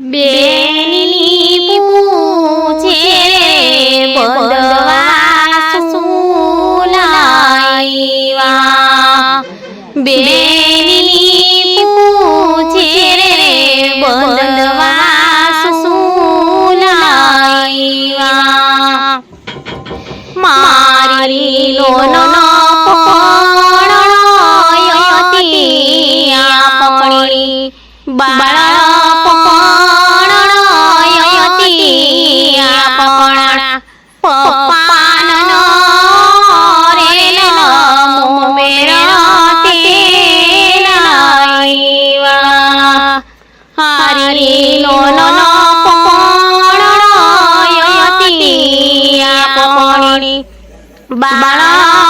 બેની પૂછે બંધવા સુલાઈવા બેની પૂછે બંધવા સુલાઈવા મારી લોનો પણયતી આપણી બાળ હારી લોનો પણયતી આપણી બાળ